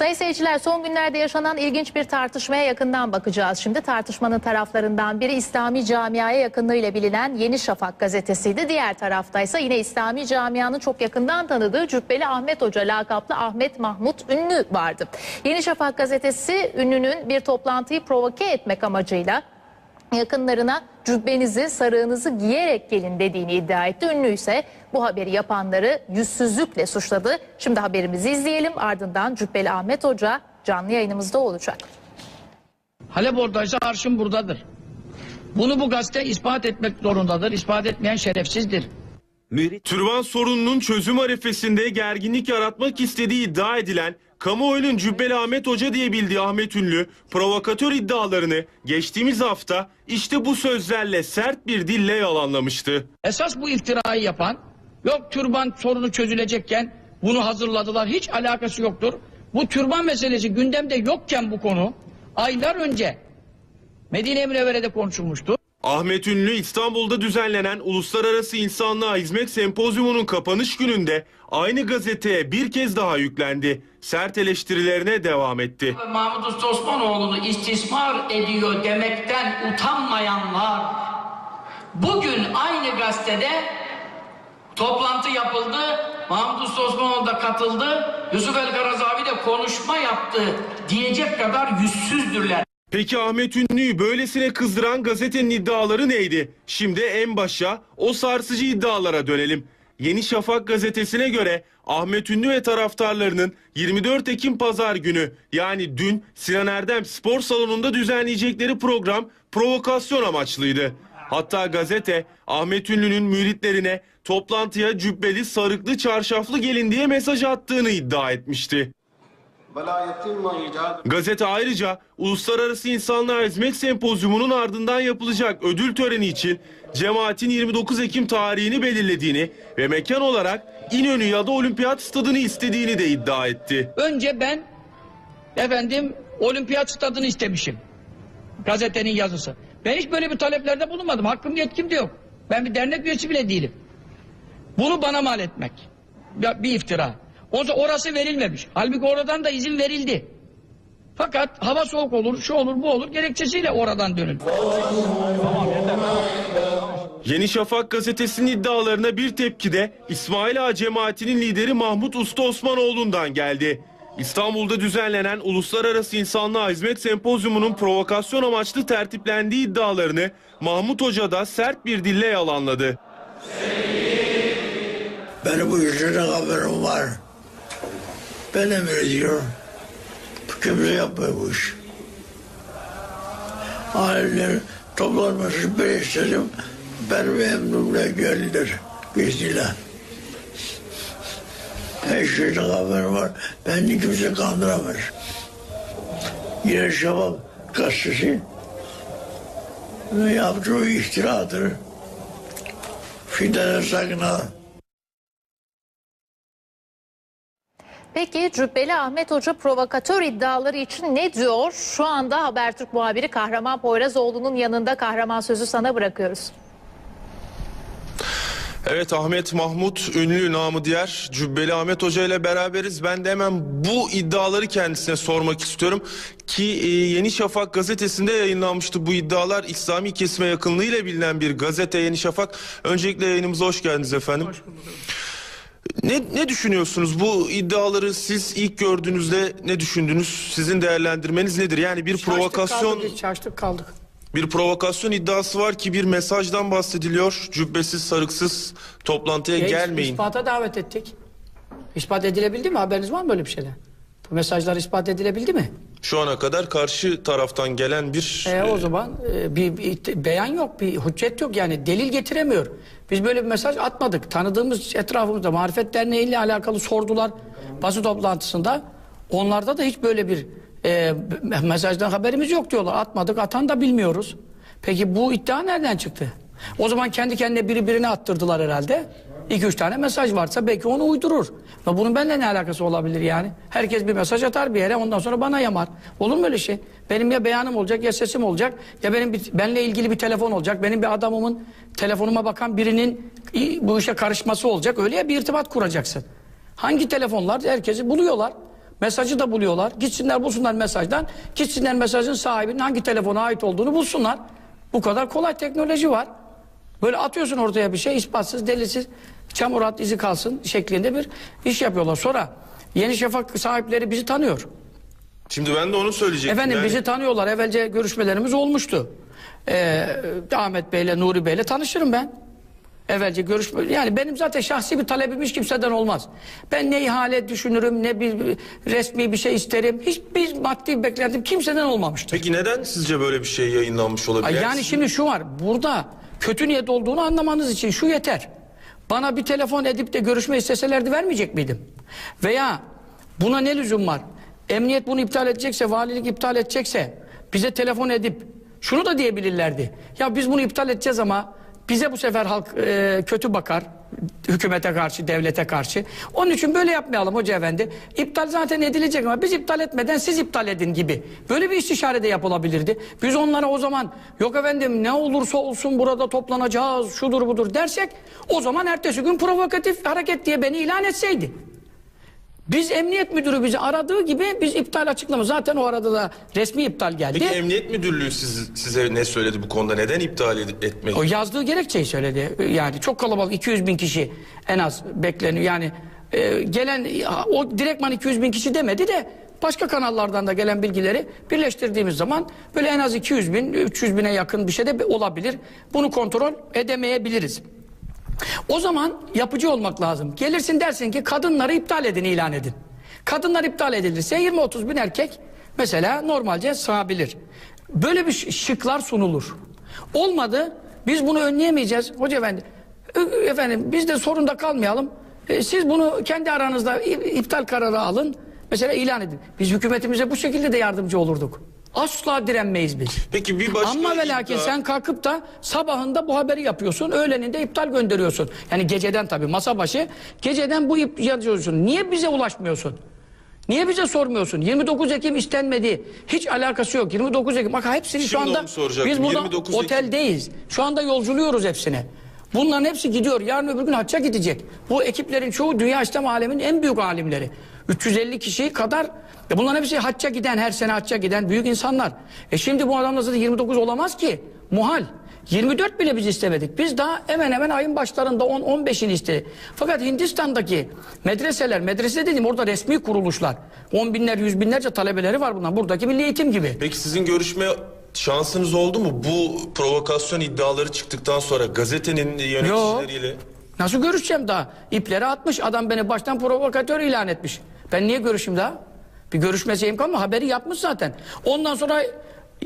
Sayın seyirciler son günlerde yaşanan ilginç bir tartışmaya yakından bakacağız. Şimdi tartışmanın taraflarından biri İslami camiaya yakınlığıyla bilinen Yeni Şafak gazetesiydi. Diğer taraftaysa yine İslami camianın çok yakından tanıdığı Cübbeli Ahmet Hoca lakaplı Ahmet Mahmut Ünlü vardı. Yeni Şafak gazetesi ünlünün bir toplantıyı provoke etmek amacıyla yakınlarına cübbenizi, sarığınızı giyerek gelin dediğini iddia etti. Ünlü ise bu haberi yapanları yüzsüzlükle suçladı. Şimdi haberimizi izleyelim ardından Cübbeli Ahmet Hoca canlı yayınımızda olacak. Halep oradaysa arşın buradadır. Bunu bu gazete ispat etmek zorundadır. İspat etmeyen şerefsizdir. Türban sorununun çözüm arifesinde gerginlik yaratmak istediği iddia edilen kamuoyunun Cübbeli Ahmet Hoca diye bildiği Ahmet Ünlü provokatör iddialarını geçtiğimiz hafta işte bu sözlerle sert bir dille yalanlamıştı. Esas bu iftirayı yapan, yok türban sorunu çözülecekken bunu hazırladılar. Hiç alakası yoktur. Bu türban meselesi gündemde yokken bu konu aylar önce Medine-i Münevvere'de konuşulmuştu. Ahmet Ünlü İstanbul'da düzenlenen Uluslararası İnsanlığa Hizmet Sempozyumu'nun kapanış gününde aynı gazeteye bir kez daha yüklendi. Sert eleştirilerine devam etti. Mahmut Usta Osmanoğlu'nu istismar ediyor demekten utanmayanlar bugün aynı gazetede toplantı yapıldı. Mahmut Usta Osmanoğlu da katıldı. Yusuf El Karazavi de konuşma yaptı diyecek kadar yüzsüzdürler. Peki Ahmet Ünlü'yü böylesine kızdıran gazetenin iddiaları neydi? Şimdi en başa o sarsıcı iddialara dönelim. Yeni Şafak gazetesine göre Ahmet Ünlü ve taraftarlarının 24 Ekim pazar günü yani dün Sinan Erdem spor salonunda düzenleyecekleri program provokasyon amaçlıydı. Hatta gazete Ahmet Ünlü'nün müritlerine toplantıya cübbeli sarıklı çarşaflı gelin diye mesaj attığını iddia etmişti. Gazete ayrıca Uluslararası İnsanlığa Hizmet Sempozyumunun ardından yapılacak ödül töreni için cemaatin 29 Ekim tarihini belirlediğini ve mekan olarak İnönü ya da Olimpiyat Stadını istediğini de iddia etti. Önce ben efendim Olimpiyat Stadını istemişim. Gazetenin yazısı. Ben hiç böyle bir taleplerde bulunmadım. Hakkım yetkim de yok. Ben bir dernek üyesi bile değilim. Bunu bana mal etmek. Bir iftira. O zaman orası verilmemiş. Halbuki oradan da izin verildi. Fakat hava soğuk olur, şu olur, bu olur gerekçesiyle oradan dönün. Yeni Şafak gazetesinin iddialarına bir tepki de İsmail Ağa cemaatinin lideri Mahmut Usta Osmanoğlu'ndan geldi. İstanbul'da düzenlenen Uluslararası İnsanlığa Hizmet Sempozyumu'nun provokasyon amaçlı tertiplendiği iddialarını Mahmut Hoca da sert bir dille yalanladı. Benim bu işlerden haberim var. Ben emrediyorum. Kimse yapmıyor bu iş. Aileler toplanması ben istedim. Benim emrimle geldiler. Bizdiler. Her şeyden haberim var. Beni kimse kandıramaz. Yine Şafak gazetesi yaptığı iftiradır. Fidene sakın Peki Cübbeli Ahmet Hoca provokatör iddiaları için ne diyor? Şu anda Habertürk muhabiri Kahraman Poyrazoğlu'nun yanında Kahraman sözü sana bırakıyoruz. Evet Ahmet Mahmut ünlü namı diğer Cübbeli Ahmet Hoca ile beraberiz. Ben de hemen bu iddiaları kendisine sormak istiyorum. Ki e, Yeni Şafak gazetesinde yayınlanmıştı bu iddialar. İslami kesime yakınlığıyla bilinen bir gazete Yeni Şafak. Öncelikle yayınımıza hoş geldiniz efendim. Ne, ne düşünüyorsunuz? Bu iddiaları siz ilk gördüğünüzde ne düşündünüz? Sizin değerlendirmeniz nedir? Yani bir provokasyon Şaştık kaldık, şaştık kaldık. bir provokasyon iddiası var ki bir mesajdan bahsediliyor. Cübbesiz, sarıksız toplantıya Ya, gelmeyin. İspata davet ettik. İspat edilebildi mi? Haberiniz var mı böyle bir şeyden? Bu mesajlar ispat edilebildi mi? Şu ana kadar karşı taraftan gelen bir E, o zaman e, bir, bir beyan yok, bir hüccet yok yani delil getiremiyor. Biz böyle bir mesaj atmadık. Tanıdığımız etrafımızda Marifet Derneği ile alakalı sordular basın toplantısında. Onlarda da hiç böyle bir e, mesajdan haberimiz yok diyorlar. Atmadık, atan da bilmiyoruz. Peki bu iddia nereden çıktı? O zaman kendi kendine biri birine attırdılar herhalde. İki üç tane mesaj varsa belki onu uydurur. Ve bunun benimle ne alakası olabilir yani? Herkes bir mesaj atar bir yere ondan sonra bana yamar. Olur mu öyle şey? Benim ya beyanım olacak ya sesim olacak ya benim bir, benimle ilgili bir telefon olacak. Benim bir adamımın telefonuma bakan birinin bu işe karışması olacak. Öyle ya bir irtibat kuracaksın. Hangi telefonlar? Herkesi buluyorlar. Mesajı da buluyorlar. Gitsinler bulsunlar mesajdan. Gitsinler mesajın sahibinin hangi telefona ait olduğunu bulsunlar. Bu kadar kolay teknoloji var. Böyle atıyorsun ortaya bir şey ispatsız, delilsiz, çamur at izi kalsın şeklinde bir iş yapıyorlar. Sonra Yeni Şafak sahipleri bizi tanıyor. Şimdi ben de onu söyleyecektim. Efendim Yani bizi tanıyorlar. Evvelce görüşmelerimiz olmuştu. Ee, Ahmet Bey'le, Nuri Bey'le tanışırım ben. Evvelce görüşme yani benim zaten şahsi bir talebim hiç kimseden olmaz. Ben ne ihale düşünürüm ne bir resmi bir şey isterim. Hiçbir maddi beklentim kimseden olmamıştır. Peki neden sizce böyle bir şey yayınlanmış olabilir? Yani şimdi şu var. Burada kötü niyet olduğunu anlamanız için şu yeter. Bana bir telefon edip de görüşme isteselerdi vermeyecek miydim? Veya buna ne lüzum var? Emniyet bunu iptal edecekse, valilik iptal edecekse bize telefon edip şunu da diyebilirlerdi. Ya biz bunu iptal edeceğiz ama bize bu sefer halk e, kötü bakar. Hükümete karşı, devlete karşı. Onun için böyle yapmayalım hoca efendi. İptal zaten edilecek ama biz iptal etmeden siz iptal edin gibi. Böyle bir istişare de yapılabilirdi. Biz onlara o zaman yok efendim ne olursa olsun burada toplanacağız şudur budur dersek o zaman ertesi gün provokatif hareket diye beni ilan etseydi. Biz emniyet müdürü bizi aradığı gibi biz iptal açıklama. Zaten o arada da resmi iptal geldi. Peki Emniyet Müdürlüğü siz, size ne söyledi bu konuda? Neden iptal ed- etmedi? O yazdığı gerekçeyi söyledi. Yani çok kalabalık 200 bin kişi en az bekleniyor. Yani e, gelen o direktman 200 bin kişi demedi de başka kanallardan da gelen bilgileri birleştirdiğimiz zaman böyle en az 200 bin 300 bine yakın bir şey de olabilir. Bunu kontrol edemeyebiliriz. O zaman yapıcı olmak lazım. Gelirsin dersin ki kadınları iptal edin ilan edin. Kadınlar iptal edilirse 20-30 bin erkek mesela normalce sığabilir. Böyle bir şıklar sunulur. Olmadı biz bunu önleyemeyeceğiz. Hoca efendi efendim biz de sorunda kalmayalım. E, siz bunu kendi aranızda iptal kararı alın. Mesela ilan edin. Biz hükümetimize bu şekilde de yardımcı olurduk. Asla direnmeyiz biz. Peki bir başka Ama ve lakin iddia- sen kalkıp da sabahında bu haberi yapıyorsun, öğleninde iptal gönderiyorsun. Yani geceden tabii masa başı, geceden bu ip yazıyorsun. Niye bize ulaşmıyorsun? Niye bize sormuyorsun? 29 Ekim istenmedi. Hiç alakası yok. 29 Ekim. Bak hepsini şu Şimdi anda onu soracaktım. biz burada 29 Ekim. oteldeyiz. Şu anda yolculuyoruz hepsine. Bunların hepsi gidiyor. Yarın öbür gün hacca gidecek. Bu ekiplerin çoğu dünya İslam aleminin en büyük alimleri. 350 kişi kadar e bunların hepsi hacca giden, her sene hacca giden büyük insanlar. E şimdi bu adamlar zaten 29 olamaz ki. Muhal. 24 bile biz istemedik. Biz daha hemen hemen ayın başlarında 10-15'ini istedik. Fakat Hindistan'daki medreseler, medrese dediğim orada resmi kuruluşlar. 10 binler, yüz binlerce talebeleri var bunlar. Buradaki milli eğitim gibi. Peki sizin görüşme şansınız oldu mu? Bu provokasyon iddiaları çıktıktan sonra gazetenin yöneticileriyle... Nasıl görüşeceğim daha? İpleri atmış. Adam beni baştan provokatör ilan etmiş. Ben niye görüşeyim daha? Bir görüşme şeyim kalmadı. Haberi yapmış zaten. Ondan sonra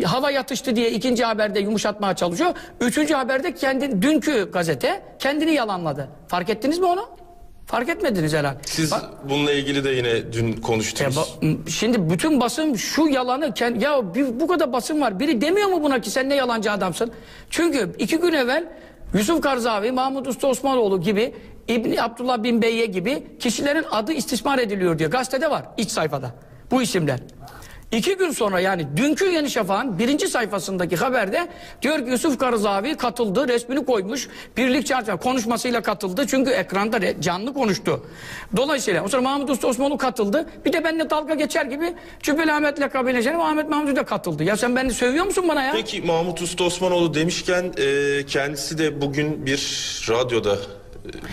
hava yatıştı diye ikinci haberde yumuşatmaya çalışıyor. Üçüncü haberde kendi dünkü gazete kendini yalanladı. Fark ettiniz mi onu? Fark etmediniz herhalde. Siz Bak- bununla ilgili de yine dün ya konuştunuz. ba- şimdi bütün basın şu yalanı kend- ya bir- bu kadar basın var. Biri demiyor mu buna ki sen ne yalancı adamsın? Çünkü iki gün evvel Yusuf Karzavi, Mahmut Usta Osmanoğlu gibi İbni Abdullah bin Beyye gibi kişilerin adı istismar ediliyor diyor. Gazetede var iç sayfada bu isimler. İki gün sonra yani dünkü Yeni Şafak'ın birinci sayfasındaki haberde diyor ki Yusuf Karzavi katıldı, resmini koymuş, birlik çarşı konuşmasıyla katıldı çünkü ekranda canlı konuştu. Dolayısıyla o sonra Mahmut Usta Osmanoğlu katıldı. Bir de benimle dalga geçer gibi Cübbeli Ahmet'le kabine şerif Ahmet Mahmut da katıldı. Ya sen beni sövüyor musun bana ya? Peki Mahmut Usta Osmanoğlu demişken e, kendisi de bugün bir radyoda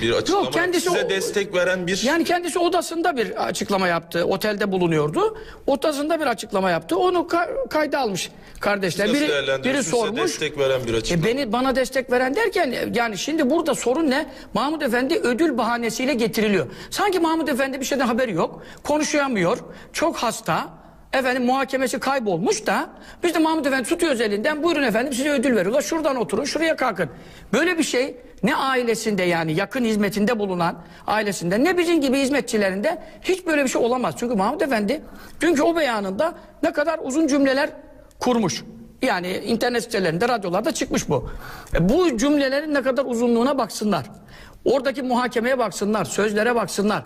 bir açıklama Yok, kendisi size o- destek veren bir Yani kendisi odasında bir açıklama yaptı. Otelde bulunuyordu. Odasında bir açıklama yaptı. Onu ka- kayda almış kardeşler. Biri, biri değerlendiriyorsunuz? Size sormuş. destek veren bir E açıklama. beni bana destek veren derken yani şimdi burada sorun ne? Mahmut Efendi ödül bahanesiyle getiriliyor. Sanki Mahmut Efendi bir şeyden haberi yok. Konuşamıyor. Çok hasta. Efendim muhakemesi kaybolmuş da biz de Mahmut Efendi tutuyoruz elinden buyurun efendim size ödül veriyorlar şuradan oturun şuraya kalkın. Böyle bir şey ne ailesinde yani yakın hizmetinde bulunan ailesinde ne bizim gibi hizmetçilerinde hiç böyle bir şey olamaz. Çünkü Mahmut Efendi dünkü o beyanında ne kadar uzun cümleler kurmuş. Yani internet sitelerinde, radyolarda çıkmış bu. E, bu cümlelerin ne kadar uzunluğuna baksınlar. Oradaki muhakemeye baksınlar, sözlere baksınlar.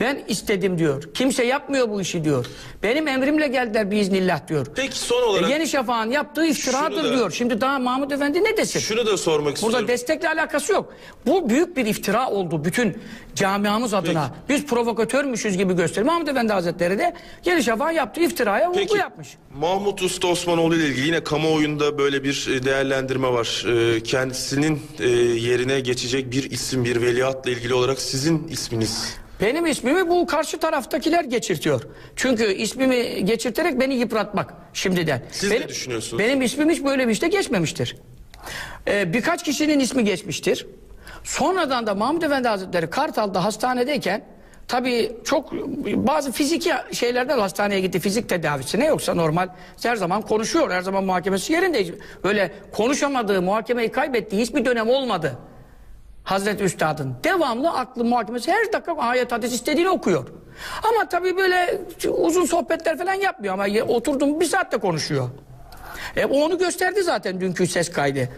Ben istedim diyor. Kimse yapmıyor bu işi diyor. Benim emrimle geldiler biiznillah diyor. Peki son E, olarak Yeni Şafak'ın yaptığı iftiradır da- diyor. Şimdi daha Mahmut Efendi ne desin? şunu da sormak istiyorum. Burada destekle alakası yok. Bu büyük bir iftira oldu bütün camiamız adına. Biz provokatörmüşüz gibi gösteriyor. Mahmut Efendi Hazretleri de Yeni Şafak'ın yaptığı iftiraya vurgu Peki yapmış. Mahmut Usta Osmanoğlu ile ilgili yine kamuoyunda böyle bir e, değerlendirme var. E, Kendisinin e, yerine geçecek bir isim, bir veliahtla ilgili olarak sizin isminiz. Benim ismimi bu karşı taraftakiler geçirtiyor. Çünkü ismimi geçirterek beni yıpratmak şimdiden. Siz ne benim, düşünüyorsunuz? Benim ismim hiç böyle bir işte geçmemiştir. Ee, birkaç kişinin ismi geçmiştir. Sonradan da Mahmud Efendi Hazretleri Kartal'da hastanedeyken tabii çok bazı fiziki şeylerden hastaneye gitti fizik tedavisine yoksa normal her zaman konuşuyor her zaman muhakemesi yerinde öyle konuşamadığı muhakemeyi kaybettiği hiçbir dönem olmadı. Hazreti Üstad'ın devamlı aklı muhakemesi her dakika ayet hadis istediğini okuyor. Ama tabii böyle uzun sohbetler falan yapmıyor ama oturdum bir saatte konuşuyor. E, onu gösterdi zaten dünkü ses kaydı.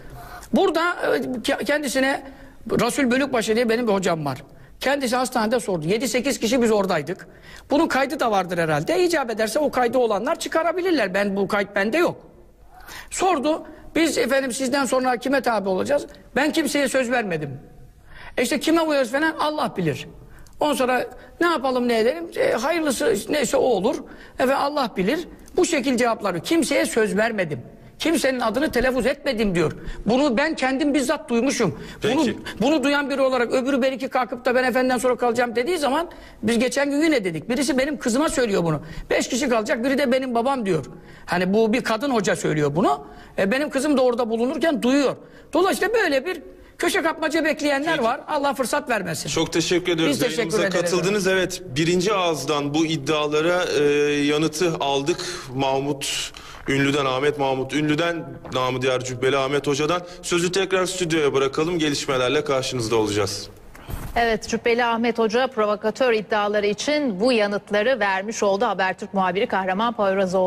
Burada e, ke- kendisine Resul Bölükbaşı diye benim bir hocam var. Kendisi hastanede sordu. 7-8 kişi biz oradaydık. Bunun kaydı da vardır herhalde. İcap ederse o kaydı olanlar çıkarabilirler. Ben bu kayıt bende yok. Sordu. Biz efendim sizden sonra kime tabi olacağız? Ben kimseye söz vermedim. E işte kime uyarız falan Allah bilir. Ondan sonra ne yapalım ne edelim? E, hayırlısı neyse o olur. Efendim Allah bilir. Bu şekil cevapları. Kimseye söz vermedim. Kimsenin adını telaffuz etmedim diyor. Bunu ben kendim bizzat duymuşum. Bunu, bunu duyan biri olarak öbürü belki kalkıp da ben efendiden sonra kalacağım dediği zaman biz geçen gün yine dedik. Birisi benim kızıma söylüyor bunu. Beş kişi kalacak biri de benim babam diyor. Hani bu bir kadın hoca söylüyor bunu. E, benim kızım da orada bulunurken duyuyor. Dolayısıyla böyle bir köşe kapmaca bekleyenler var. Allah fırsat vermesin. Çok teşekkür ediyoruz. Biz teşekkür Yayınımıza ederiz. katıldınız. Evet birinci ağızdan bu iddialara e, yanıtı aldık. Mahmut Ünlü'den, Ahmet Mahmut Ünlü'den, namı diğer Cübbeli Ahmet Hoca'dan. Sözü tekrar stüdyoya bırakalım. Gelişmelerle karşınızda olacağız. Evet Cübbeli Ahmet Hoca provokatör iddiaları için bu yanıtları vermiş oldu. Habertürk muhabiri Kahraman Poyrazoğlu.